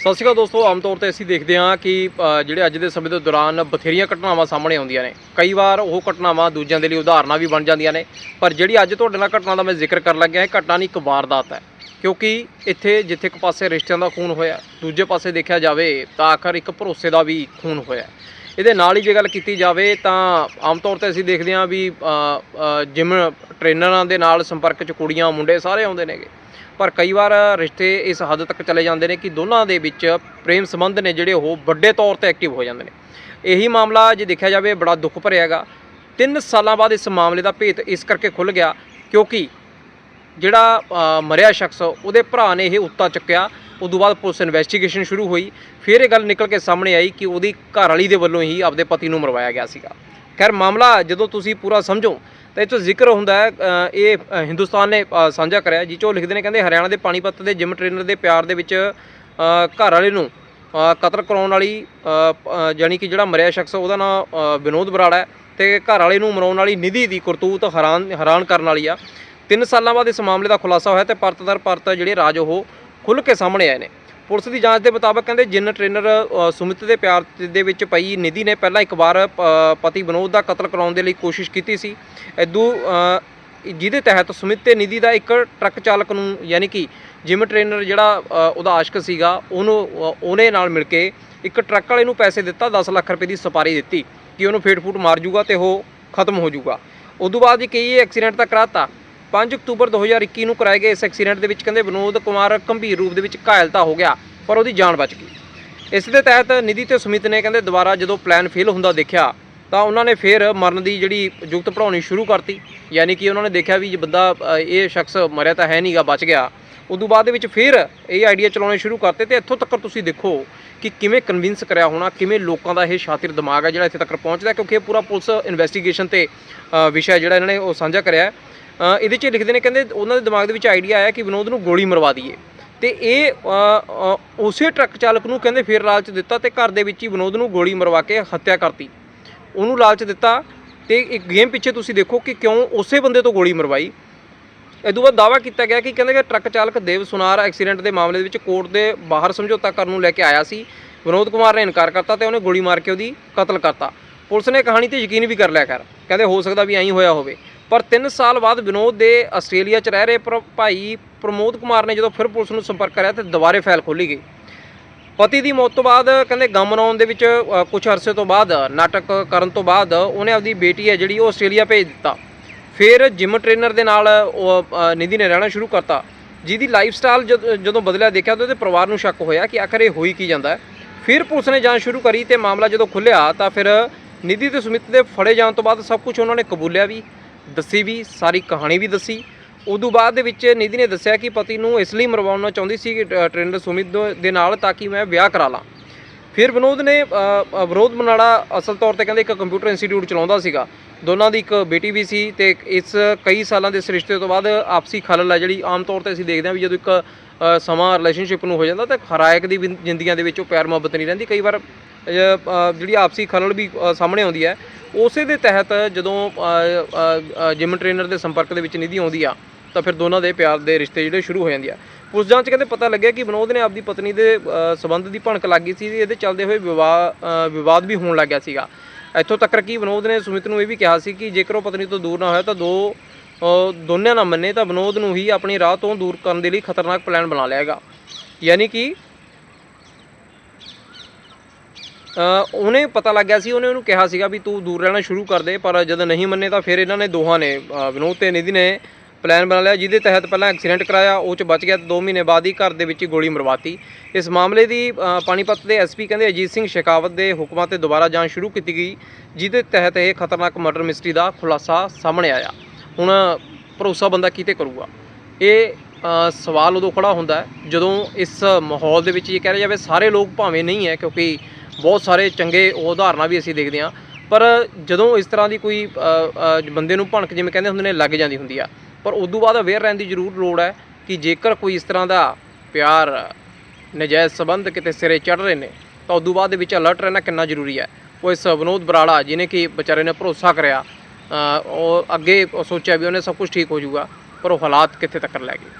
ਸਤਿ ਸ਼੍ਰੀ ਅਕਾਲ ਦੋਸਤੋ, ਆਮ ਤੌਰ ਤੇ ਅਸੀਂ ਦੇਖਦੇ ਹਾਂ ਕਿ ਜਿਹੜੇ ਅੱਜ ਦੇ ਸਮੇਂ ਦੇ ਦੌਰਾਨ ਬਥੇਰੀਆਂ ਘਟਨਾਵਾਂ ਸਾਹਮਣੇ ਆਉਂਦੀਆਂ ਨੇ। ਕਈ ਵਾਰ ਉਹ ਘਟਨਾਵਾਂ ਦੂਜਿਆਂ ਦੇ ਲਈ ਉਦਾਹਰਨਾਂ ਵੀ ਬਣ ਜਾਂਦੀਆਂ ਨੇ, ਪਰ ਜਿਹੜੀ ਅੱਜ ਤੁਹਾਡੇ ਨਾਲ ਘਟਨਾ ਦਾ ਮੈਂ ਜ਼ਿਕਰ ਕਰਨ ਲੱਗਿਆ, ਇਹ ਘਟਨਾ ਨਹੀਂ ਇੱਕ ਵਾਰਦਾਤ ਹੈ। ਕਿਉਂਕਿ ਇੱਥੇ ਜਿੱਥੇ ਇੱਕ ਪਾਸੇ ਰਿਸ਼ਤਿਆਂ ਦਾ ਖੂਨ ਹੋਇਆ, ਦੂਜੇ ਪਾਸੇ ਦੇਖਿਆ ਜਾਵੇ ਤਾਂ ਆਖਰ ਇੱਕ ਭਰੋਸੇ ਦਾ ਵੀ ਖੂਨ ਹੋਇਆ। ਇਹਦੇ ਨਾਲ ਹੀ ਜੇ ਗੱਲ ਕੀਤੀ ਜਾਵੇ ਤਾਂ ਆਮ ਤੌਰ ਤੇ ਅਸੀਂ ਦੇਖਦੇ ਹਾਂ ਵੀ ਜਿਮ ਟ੍ਰੇਨਰਾਂ ਦੇ ਨਾਲ ਸੰਪਰਕ 'ਚ ਕੁੜੀਆਂ, ਮੁੰਡੇ ਸਾਰੇ ਆਉਂਦੇ ਨੇਗੇ। ਪਰ ਕਈ ਵਾਰ ਰਿਸ਼ਤੇ ਇਸ ਹੱਦ ਤੱਕ ਚਲੇ ਜਾਂਦੇ ਨੇ ਕਿ ਦੋਨਾਂ ਦੇ ਵਿੱਚ ਪ੍ਰੇਮ ਸੰਬੰਧ ਨੇ ਜਿਹੜੇ ਉਹ ਵੱਡੇ ਤੌਰ ਤੇ ਐਕਟਿਵ ਹੋ ਜਾਂਦੇ ਨੇ। ਇਹੀ ਮਾਮਲਾ ਜੇ ਦੇਖਿਆ ਜਾਵੇ ਬੜਾ ਦੁੱਖ ਭਰਿਆ ਹੈਗਾ। 3 ਸਾਲਾਂ ਬਾਅਦ ਇਸ ਮਾਮਲੇ ਦਾ ਭੇਤ ਇਸ ਕਰਕੇ ਖੁੱਲ ਗਿਆ ਕਿਉਂਕਿ ਜਿਹੜਾ ਮਰਿਆ ਸ਼ਖਸ, ਉਹਦੇ ਭਰਾ ਨੇ ਇਹ ਉੱਤਾ ਚੱਕਿਆ। ਉਦੋਂ ਬਾਅਦ ਪੁਲਿਸ ਇਨਵੈਸਟੀਗੇਸ਼ਨ ਸ਼ੁਰੂ ਹੋਈ। ਫਿਰ ਇਹ ਗੱਲ ਨਿਕਲ ਕੇ ਸਾਹਮਣੇ ਆਈ ਕਿ ਉਹਦੀ ਘਰ ਵਾਲੀ ਦੇ ਵੱਲੋਂ ਹੀ ਆਪਦੇ ਪਤੀ ਨੂੰ ਮਰਵਾਇਆ ਗਿਆ ਸੀਗਾ। ਖੈਰ, ਮਾਮਲਾ ਜਦੋਂ ਤੁਸੀਂ ਪੂਰਾ ਸਮਝੋ ਤਾਂ ਇਹ 'ਚੋਂ ਜ਼ਿਕਰ ਹੁੰਦਾ ਹੈ ਇਹ ਹਿੰਦੁਸਤਾਨ ਨੇ ਸਾਂਝਾ ਕਰਿਆ। ਜਿਹ 'ਚੋਂ ਲਿਖਦੇ ਨੇ ਕਹਿੰਦੇ ਹਰਿਆਣਾ ਦੇ ਪਾਣੀਪਤ ਦੇ ਜਿਮ ਟ੍ਰੇਨਰ ਦੇ ਪਿਆਰ ਦੇ ਵਿੱਚ ਘਰ ਵਾਲੇ ਨੂੰ ਕਤਲ ਕਰਾਉਣ ਵਾਲੀ ਅ, ਜਾਣੀ ਕਿ ਜਿਹੜਾ ਮਰਿਆ ਸ਼ਖਸ ਉਹਦਾ ਨਾਮ ਵਿਨੋਦ ਬਰਾੜਾ ਹੈ ਤੇ ਘਰ ਵਾਲੇ ਨੂੰ ਮਰਾਉਣ ਵਾਲੀ ਨਿਧੀ ਦੀ ਕਰਤੂਤ ਹੈਰਾਨ ਹੈਰਾਨ ਕਰਨ ਵਾਲੀ ਆ। ਤਿੰਨ ਸਾਲਾਂ ਬਾਅਦ ਇਸ ਮਾਮਲੇ ਦਾ ਖੁਲਾਸਾ ਹੋਇਆ ਤੇ ਪਰਤ ਦਰ ਪਰਤ ਜਿਹੜੇ ਰਾਜ ਉਹ ਖੁੱਲ੍ਹ ਕੇ ਸਾਹਮਣੇ ਆਏ ਨੇ। ਪੁਲਿਸ ਦੀ ਜਾਂਚ ਦੇ ਮੁਤਾਬਕ ਕਹਿੰਦੇ ਜਿੰਨ ਟ੍ਰੇਨਰ ਸੁਮਿਤ ਦੇ ਪਿਆਰ ਦੇ ਵਿੱਚ ਪਈ ਨਿਧੀ ਨੇ ਪਹਿਲਾਂ ਇੱਕ ਵਾਰ ਪਤੀ ਵਿਨੋਦ ਦਾ ਕਤਲ ਕਰਾਉਣ ਦੇ ਲਈ ਕੋਸ਼ਿਸ਼ ਕੀਤੀ ਸੀ। ਇਦੋਂ ਜਿਹਦੇ ਤਹਿਤ ਸੁਮਿਤ ਤੇ ਨਿਧੀ ਦਾ ਇੱਕ ਟਰੱਕ ਚਾਲਕ ਨੂੰ ਯਾਨੀ ਕਿ ਜਿਮ ਟ੍ਰੇਨਰ ਜਿਹੜਾ ਉਹਦਾ ਆਸ਼ਕ ਸੀਗਾ, ਉਹਨੂੰ ਉਹਨੇ ਨਾਲ ਮਿਲ ਕੇ ਇੱਕ ਟਰੱਕ ਵਾਲੇ ਨੂੰ ਪੈਸੇ ਦਿੱਤਾ 10 ਲੱਖ ਰੁਪਏ ਦੀ ਸਪਾਰੀ ਦਿੱਤੀ ਕਿ ਉਹਨੂੰ ਫੇਟ ਫੂਟ ਮਾਰ ਜੂਗਾ ਤੇ ਉਹ ਖਤਮ ਹੋ ਜੂਗਾ। ਉਦੋਂ ਬਾਅਦ ਜੀ ਕਈ ਐਕਸੀਡੈਂਟ ਤਾਂ ਕਰਾਤਾ। 5 ਅਕਤੂਬਰ 2021 ਨੂੰ ਕਰਾਏ ਗਏ ਇਸ ਐਕਸੀਡੈਂਟ ਦੇ ਵਿੱਚ ਕਹਿੰਦੇ ਵਿਨੋਦ ਕੁਮਾਰ ਗੰਭੀਰ ਰੂਪ ਦੇ ਵਿੱਚ ਘਾਇਲ ਤਾਂ ਹੋ ਗਿਆ, ਪਰ ਉਹਦੀ ਜਾਨ ਬਚ ਗਈ। ਇਸ ਦੇ ਤਹਿਤ ਨਿਧੀ ਤੇ ਸੁਮਿਤ ਨੇ ਕਹਿੰਦੇ ਦੁਬਾਰਾ ਜਦੋਂ ਪਲਾਨ ਫੇਲ ਹੁੰਦਾ ਦੇਖਿਆ, ਤਾਂ ਉਹਨਾਂ ਨੇ ਫਿਰ ਮਰਨ ਦੀ ਜਿਹੜੀ ਜੁਗਤ ਪੜਾਉਣੀ ਸ਼ੁਰੂ ਕਰਤੀ। ਯਾਨੀ ਕਿ ਉਹਨਾਂ ਨੇ ਦੇਖਿਆ ਵੀ ਜੇ ਬੰਦਾ ਇਹ ਸ਼ਖਸ ਮਰਿਆ ਤਾਂ ਹੈ ਨਹੀਂਗਾ ਬਚ ਗਿਆ। ਉਦੋਂ ਬਾਅਦ ਦੇ ਵਿੱਚ ਫਿਰ ਇਹ ਆਈਡੀਆ ਚਲਾਉਣੇ ਸ਼ੁਰੂ ਕਰਤੇ ਤੇ ਇੱਥੋਂ ਤੱਕ ਤੁਸੀਂ ਦੇਖੋ ਕਿ ਕਿਵੇਂ ਕਨਵਿੰਸ ਕਰਿਆ ਹੋਣਾ, ਕਿਵੇਂ ਲੋਕਾਂ ਦਾ ਇਹ ਸ਼ਾਤਿਰ ਦਿਮਾਗ ਹੈ ਜਿਹੜਾ ਇੱਥੇ ਤੱਕ ਪਹੁੰਚਦਾ, ਕਿਉਂਕਿ ਇਹ ਪੂਰਾ ਪੁਲਿਸ ਇਨਵੈਸਟੀਗੇਸ਼ਨ ਤੇ ਵਿਸ਼ਾ ਜਿਹੜਾ ਇਹਨਾਂ ਨੇ ਉਹ ਸਾਂਝਾ ਕਰਿਆ ਇਹਦੇ 'ਚ ਲਿਖਦੇ ਨੇ, ਕਹਿੰਦੇ ਉਹਨਾਂ ਦੇ ਦਿਮਾਗ ਦੇ ਵਿੱਚ ਆਈਡੀਆ ਆਇਆ ਕਿ ਵਿਨੋਦ ਨੂੰ ਗੋਲੀ ਮਰਵਾ ਦਈਏ। ਤੇ ਇਹ ਉਸੇ ਟਰੱਕ ਚਾਲਕ ਨੂੰ ਕਹਿੰਦੇ ਫਿਰ ਲਾਲਚ ਦਿੱਤਾ ਤੇ ਘਰ ਦੇ ਵਿੱਚ ਹੀ ਵਿਨੋਦ ਨੂੰ ਗੋਲੀ ਮਰਵਾ ਕੇ ਹੱਤਿਆ ਕਰਤੀ। ਉਹਨੂੰ ਲਾਲਚ ਦਿੱਤਾ ਤੇ ਇੱਕ ਗੇਮ ਪਿੱਛੇ ਤੁਸੀਂ ਦੇਖੋ ਕਿ ਕਿਉਂ ਉਸੇ ਬੰਦੇ ਤੋਂ ਗੋਲੀ ਮਰਵਾਈ। ਇਹ ਤੋਂ ਬਾਅਦ ਦਾਵਾ ਕੀਤਾ ਗਿਆ ਕਿ ਕਹਿੰਦੇ ਕਿ ਟਰੱਕ ਚਾਲਕ ਦੇਵ ਸੁਨਾਰ ਐਕਸੀਡੈਂਟ ਦੇ ਮਾਮਲੇ ਦੇ ਵਿੱਚ ਕੋਰਟ ਦੇ ਬਾਹਰ ਸਮਝੌਤਾ ਕਰਨ ਨੂੰ ਲੈ ਕੇ ਆਇਆ ਸੀ। ਵਿਨੋਦ ਕੁਮਾਰ ਨੇ ਇਨਕਾਰ ਕਰਤਾ ਤੇ ਉਹਨੇ ਗੋਲੀ ਮਾਰ ਕੇ ਉਹਦੀ ਕਤਲ ਕਰਤਾ। ਪੁਲਿਸ ਨੇ ਕਹਾਣੀ ਤੇ ਯਕੀਨ ਵੀ ਕਰ ਲਿਆ ਕਰ ਕਹਿੰਦੇ ਹੋ ਸਕਦਾ ਵੀ ਐਂ ਹੋਇਆ ਹੋਵੇ। ਪਰ 3 ਸਾਲ ਬਾਅਦ ਵਿਨੋਦ ਦੇ ਆਸਟ੍ਰੇਲੀਆ 'ਚ ਰਹਿ ਰਹੇ ਪਰ ਭਾਈ ਪ੍ਰਮੋਦ ਕੁਮਾਰ ਨੇ ਜਦੋਂ ਫਿਰ ਪੁਲਿਸ ਨੂੰ ਸੰਪਰਕ ਕਰਿਆ ਤੇ ਦੁਬਾਰੇ ਫਾਈਲ ਖੋਲੀ ਗਈ। ਪਤੀ ਦੀ ਮੌਤ ਤੋਂ ਬਾਅਦ ਕਹਿੰਦੇ ਗਮ ਮਨਾਉਣ ਦੇ ਵਿੱਚ ਕੁਝ ਅਰਸੇ ਤੋਂ ਬਾਅਦ, ਨਾਟਕ ਕਰਨ ਤੋਂ ਬਾਅਦ ਉਹਨੇ ਆਪਦੀ ਬੇਟੀ ਹੈ ਜਿਹੜੀ ਉਹ ਆਸਟ੍ਰੇਲੀਆ ਭੇਜ ਦਿੱਤਾ। ਫਿਰ ਜਿਮ ਟ੍ਰੇਨਰ ਦੇ ਨਾਲ ਉਹ ਨਿਧੀ ਨੇ ਰਹਿਣਾ ਸ਼ੁਰੂ ਕਰਤਾ। ਜਿਹਦੀ ਲਾਈਫ ਸਟਾਈਲ ਜਦੋਂ ਬਦਲਿਆ ਦੇਖਿਆ ਤਾਂ ਉਹਦੇ ਪਰਿਵਾਰ ਨੂੰ ਸ਼ੱਕ ਹੋਇਆ ਕਿ ਆਖਰ ਇਹ ਹੋਈ ਕੀ ਜਾਂਦਾ ਫਿਰ ਪੁਲਿਸ ਨੇ ਜਾਂਚ ਸ਼ੁਰੂ ਕਰੀ ਤੇ ਮਾਮਲਾ ਜਦੋਂ ਖੁੱਲਿਆ ਤਾਂ ਫਿਰ ਨਿਧੀ ਤੇ ਸੁਮਿਤ ਦੇ ਫੜੇ ਜਾਣ ਤੋਂ ਬਾਅਦ ਸਭ ਕੁਝ ਉਹਨਾਂ ਨੇ ਕਬੂਲਿਆ ਵੀ। ਦੱਸੀ ਵੀ ਸਾਰੀ ਕਹਾਣੀ ਵੀ ਦੱਸੀ। ਉਦੋਂ ਬਾਅਦ ਦੇ ਵਿੱਚ ਨਿਧੀ ਨੇ ਦੱਸਿਆ ਕਿ ਪਤੀ ਨੂੰ ਇਸ ਲਈ ਮਰਵਾਉਣਾ ਚਾਹੁੰਦੀ ਸੀ ਕਿ ਟ੍ਰੇਨਰ ਸੁਮਿਤ ਦੇ- ਨਾਲ ਤਾਂ ਕਿ ਮੈਂ ਵਿਆਹ ਕਰਾ ਲਾਂ। ਫਿਰ ਵਿਨੋਦ ਨੇ ਅ, ਵਿਨੋਦ ਮਨਾੜਾ ਅਸਲ ਤੌਰ ਤੇ ਕਹਿੰਦੇ ਇੱਕ ਕੰਪਿਊਟਰ ਇੰਸਟੀਚਿਊਟ ਚਲਾਉਂਦਾ ਸੀਗਾ। ਦੋਨਾਂ ਦੀ ਇੱਕ ਬੇਟੀ ਵੀ ਸੀ ਤੇ ਇਸ ਕਈ ਸਾਲਾਂ ਦੇ ਇਸ ਰਿਸ਼ਤੇ ਤੋਂ ਬਾਅਦ ਆਪਸੀ ਖਲਲ ਆ ਜਿਹੜੀ ਆਮ ਤੌਰ ਤੇ ਅਸੀਂ ਦੇਖਦੇ ਹਾਂ ਵੀ ਜਦੋਂ ਇੱਕ ਸਮਾਂ ਰਿਲੇਸ਼ਨਸ਼ਿਪ ਨੂੰ ਹੋ ਜਾਂਦਾ ਤਾਂ ਹਰਾਇਕ ਦੀ ਵੀ ਜ਼ਿੰਦਗੀਆਂ ਦੇ ਵਿੱਚ ਉਹ ਪਿਆਰ ਮੁਹੱਬਤ ਨਹੀਂ ਰਹਿੰਦੀ। ਕਈ ਵਾਰ ਜਿਹੜੀ ਆਪਸੀ ਖਲਲ ਵੀ ਸਾਹਮਣੇ ਆਉਂਦੀ ਹੈ ਉਸੇ ਦੇ ਤਹਿਤ ਜਦੋਂ ਅ, ਜਿਮ ਟ੍ਰੇਨਰ ਦੇ ਸੰਪਰਕ ਦੇ ਵਿੱਚ ਨਿਧੀ ਆਉਂਦੀ ਆ ਤਾਂ ਫਿਰ ਦੋਨਾਂ ਦੇ ਪਿਆਰ ਦੇ ਰਿਸ਼ਤੇ ਜਿਹੜੇ ਸ਼ੁਰੂ ਹੋ ਜਾਂਦੇ ਆ। ਪੁਲਿਸ ਜਾਂਚ ਕਹਿੰਦੇ ਪਤਾ ਲੱਗਿਆ ਕਿ ਵਿਨੋਦ ਨੇ ਆਪਦੀ ਪਤਨੀ ਦੇ ਅ, ਸਬੰਧ ਦੀ ਭਣਕ ਲੱਗੀ ਸੀ ਇਹਦੇ ਚੱਲਦੇ ਹੋਏ ਵਿਵਾਦ ਵਿਵਾਦ ਵੀ ਹੋਣ ਲੱਗਿਆ ਸੀਗਾ। ਇੱਥੋਂ ਤੱਕ ਕਿ ਵਿਨੋਦ ਨੇ ਸੁਮਿਤ ਨੂੰ ਇਹ ਵੀ ਕਿਹਾ ਸੀ ਕਿ ਜੇਕਰ ਉਹ ਪਤਨੀ ਤੋਂ ਦੂਰ ਨਾ ਹੋਇਆ ਤਾਂ ਦੋ ਦੋਨਿਆਂ ਨਾ ਮੰਨੇ ਤਾਂ ਵਿਨੋਦ ਨੂੰ ਹੀ ਆਪਣੀ ਰਾਹ ਤੋਂ ਦੂਰ ਕਰਨ ਦੇ ਲਈ ਖਤਰਨਾਕ ਪਲਾਨ ਬਣਾ ਲਿਆਗਾ ਯਾਨੀ ਕਿ ਉਹਨੇ ਪਤਾ ਲੱਗ ਗਿਆ ਸੀ, ਉਹਨੇ ਉਹਨੂੰ ਕਿਹਾ ਸੀਗਾ ਵੀ ਤੂੰ ਦੂਰ ਰਹਿਣਾ ਸ਼ੁਰੂ ਕਰ ਦੇ, ਪਰ ਜਦੋਂ ਨਹੀਂ ਮੰਨੇ ਤਾਂ ਫਿਰ ਇਹਨਾਂ ਨੇ ਦੋਹਾਂ ਨੇ ਵਿਨੋਦ ਤੇ ਨਿਧੀ ਨੇ ਪਲਾਨ ਬਣਾ ਲਿਆ, ਜਿਹਦੇ ਤਹਿਤ ਪਹਿਲਾਂ ਐਕਸੀਡੈਂਟ ਕਰਾਇਆ, ਉਹ ਚ ਬਚ ਗਿਆ ਤੇ 2 ਮਹੀਨੇ ਬਾਅਦ ਹੀ ਘਰ ਦੇ ਵਿੱਚ ਹੀ ਗੋਲੀ ਮਰਵਾਤੀ। ਇਸ ਮਾਮਲੇ ਦੀ ਪਾਣੀਪਤ ਦੇ ਐਸਪੀ ਕਹਿੰਦੇ ਅਜੀਤ ਸਿੰਘ ਸ਼ੇਖਾਵਤ ਦੇ ਹੁਕਮਾਂ ਤੇ ਦੁਬਾਰਾ ਜਾਂਚ ਸ਼ੁਰੂ ਕੀਤੀ ਗਈ, ਜਿਹਦੇ ਤਹਿਤ ਇਹ ਖਤਰਨਾਕ ਮਰਡਰ ਮਿਸਟਰੀ ਦਾ ਖੁਲਾਸਾ ਸਾਹਮਣੇ ਆਇਆ। ਹੁਣ ਭਰੋਸਾ ਬੰਦਾ ਕਿਤੇ ਕਰੂਗਾ? ਇਹ ਸਵਾਲ ਉਦੋਂ ਖੜਾ ਹੁੰਦਾ ਜਦੋਂ ਇਸ ਮਾਹੌਲ ਦੇ ਵਿੱਚ ਇਹ ਕਹਿ ਰਿਹਾ ਜਾਵੇ, ਸਾਰੇ ਲੋਕ ਭਾਵੇਂ ਨਹੀਂ ਹੈ, ਕਿਉਂਕਿ ਬਹੁਤ ਸਾਰੇ ਚੰਗੇ ਉਦਾਹਰਨਾਂ ਵੀ ਅਸੀਂ ਦੇਖਦੇ ਹਾਂ। ਪਰ ਜਦੋਂ ਇਸ ਤਰ੍ਹਾਂ ਦੀ ਕੋਈ ਬੰਦੇ ਨੂੰ ਭਣਕ ਜਿਵੇਂ ਕਹਿੰਦੇ ਹੁੰਦੇ ਨੇ, ਲੱਗ ਜਾਂਦੀ ਹੁੰਦੀ ਆ। ਪਰ ਉਦੋਂ ਬਾਅਦ ਅਵੇਅਰ ਰਹਿਣ ਦੀ ਜ਼ਰੂਰ ਲੋੜ ਹੈ ਕਿ ਜੇਕਰ ਕੋਈ ਇਸ ਤਰ੍ਹਾਂ ਦਾ ਪਿਆਰ, ਨਜਾਇਜ਼ ਸਬੰਧ ਕਿਤੇ ਸਿਰੇ ਚੜ ਰਹੇ ਨੇ, ਤਾਂ ਉਦੋਂ ਬਾਅਦ ਦੇ ਵਿੱਚ ਅਲਰਟ ਰਹਿਣਾ ਕਿੰਨਾ ਜ਼ਰੂਰੀ ਹੈ। ਉਹ ਇਸ ਵਿਨੋਦ ਬਰਾੜਾ ਜਿਹਨੇ ਕਿ ਵਿਚਾਰੇ ਨੇ ਭਰੋਸਾ ਕਰਿਆ ਉਹ ਅੱਗੇ ਸੋਚਿਆ ਵੀ ਉਹਨੇ ਸਭ ਕੁਝ ਠੀਕ ਹੋ ਜਾਊਗਾ, ਪਰ ਉਹ ਹਾਲਾਤ ਕਿੱਥੇ ਤੱਕ ਲੈ ਗਏ।